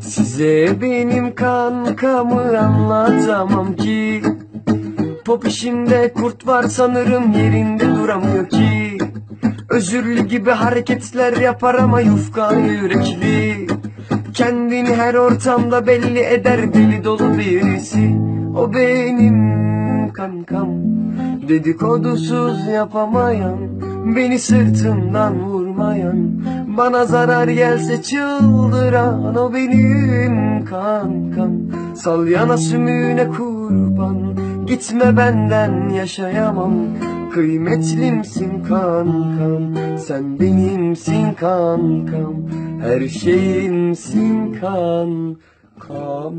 Size benim kankamı anlatamam ki. Pop işinde kurt var sanırım yerinde duramıyor ki. Özürlü gibi hareketler yapar ama yufka yürekli. Kendini her ortamda belli eder deli dolu birisi. O benim kankam Dedikodusuz yapamayan Beni sırtımdan vurmayan. Bana zarar gelse çıldıran O benim kankam. Salyana sümüğüne kurban Gitme benden yaşayamam Kıymetlimsin kankam Sen benimsin kankam Her şeyimsin kankam